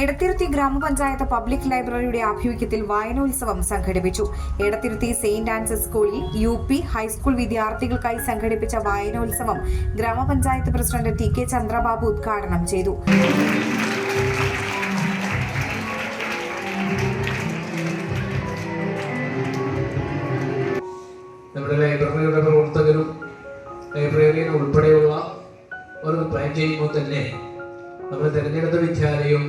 എടത്തിരുത്തി ഗ്രാമപഞ്ചായത്ത് പബ്ലിക് ലൈബ്രറിയുടെ ആഭിമുഖ്യത്തിൽ വായനോത്സവം സംഘടിപ്പിച്ചു. എടത്തിരുത്തി സെയിന്റ് ആൻസസ് സ്കൂളിൽ യു പി ഹൈസ്കൂൾ വിദ്യാർത്ഥികൾക്കായി സംഘടിപ്പിച്ച വായനോത്സവം ഗ്രാമപഞ്ചായത്ത് പ്രസിഡന്റ് ടി കെ ചന്ദ്രബാബു ഉദ്ഘാടനം ചെയ്തു. നമ്മുടെ ലൈബ്രറിയുടെ പ്രവർത്തകരും ലൈബ്രറിയൻ ഉൾപ്പെടെയുള്ള ഒരു പ്ലാൻ ചെയ്യുമ്പോൾ തന്നെ നമ്മൾ തിരഞ്ഞെടുത്ത വിദ്യാലയം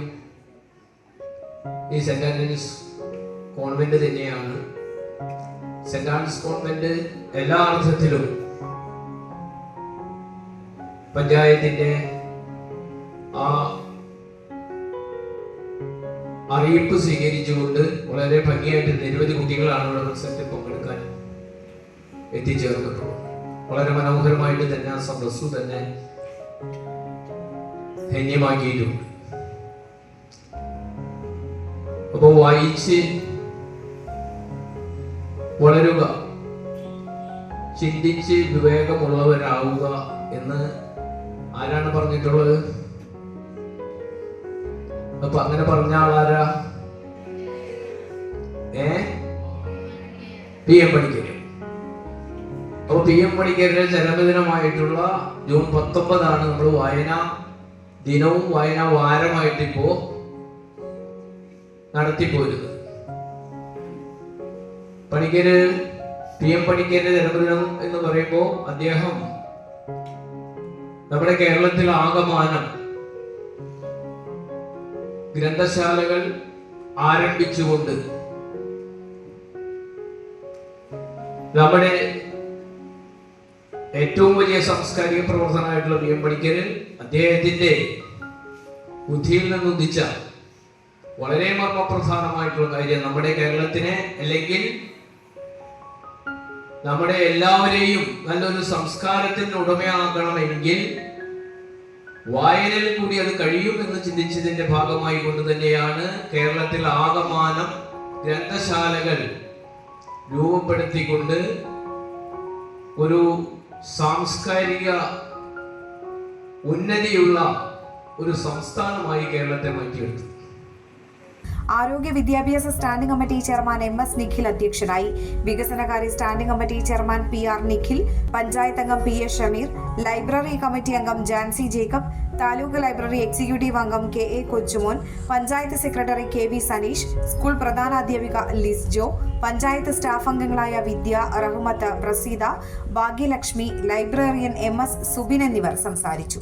ഈ സെന്റ് ആന്റണീസ് കോൺവെന്റ് തന്നെയാണ്. സെന്റ് ആൻസ് കോൺവെന്റ് എല്ലാ അർത്ഥത്തിലും പഞ്ചായത്തിന്റെ ആ അറിയിപ്പ് സ്വീകരിച്ചുകൊണ്ട് വളരെ ഭംഗിയായിട്ട് നിരവധി കുട്ടികളാണ് ഇവിടെ മത്സരത്തിൽ പങ്കെടുക്കാൻ എത്തിച്ചേർന്നിട്ടുള്ളത് വളരെ മനോഹരമായിട്ട് തന്നെ ആ സദസ്സു തന്നെ ധന്യമാക്കിയിട്ടുണ്ട് അപ്പോൾ വായിച്ച് വളരുക. ചിന്തിച്ച് വിവേകമുള്ളവരാവുക എന്ന് ആരാണ് പറഞ്ഞിട്ടുള്ളത്? അപ്പൊ അങ്ങനെ പറഞ്ഞ ആളാരാ? ഏ? P M Panicker. അപ്പൊ പി എം പണിക്കരുടെ ജന്മദിനമായിട്ടുള്ള ജൂൺ പത്തൊമ്പതാണ് നമ്മൾ വായന ദിനവും വായന വാരമായിട്ട് ഇപ്പോ നടത്തിപ്പോരുന്നത്. പണിക്കര് പി എം പണിക്കരുടെ ജന്മദിനം എന്ന് പറയുമ്പോൾ അദ്ദേഹം നമ്മുടെ കേരളത്തിൽ ആകമാനം ഗ്രന്ഥശാലകൾ ആരംഭിച്ചുകൊണ്ട് നമ്മുടെ ഏറ്റവും വലിയ സാംസ്കാരിക പ്രവർത്തനമായിട്ടുള്ള പി എം പണിക്കര് അദ്ദേഹത്തിന്റെ ബുദ്ധിയിൽ നിന്നുദിച്ച വളരെ മർമ്മപ്രധാനമായിട്ടുള്ള കാര്യം നമ്മുടെ കേരളത്തിനെ അല്ലെങ്കിൽ നമ്മുടെ എല്ലാവരെയും നല്ലൊരു സംസ്കാരത്തിന് ഉടമയാകണമെങ്കിൽ വായനയിൽ കൂടി അത് കഴിയും എന്ന് ചിന്തിച്ചതിന്റെ ഭാഗമായി കൊണ്ട് തന്നെയാണ് കേരളത്തിൽ ആകമാനം ഗ്രന്ഥശാലകൾ രൂപപ്പെടുത്തിക്കൊണ്ട് ഒരു സാംസ്കാരിക ഉന്നതിയുള്ള ഒരു സംസ്ഥാനമായി കേരളത്തെ മാറ്റിയെടുത്തു ആരോഗ്യ വിദ്യാഭ്യാസ standing committee chairman M S Nikhil അധ്യക്ഷനായി. വികസനകാര്യ standing committee chairman P R Nikhil panchayat അംഗം P S Shameer library committee അംഗം ജാൻസി ജേക്കബ് താലൂക്ക് ലൈബ്രറി എക്സിക്യൂട്ടീവ് അംഗം K A Kochumon panchayat secretary K V Saneesh school പ്രധാനാധ്യാപിക Liz Jo panchayat staff അംഗങ്ങളായ Vidya Rahmath Praseetha Bhagyalakshmi librarian M S Subin എന്നിവർ സംസാരിച്ചു.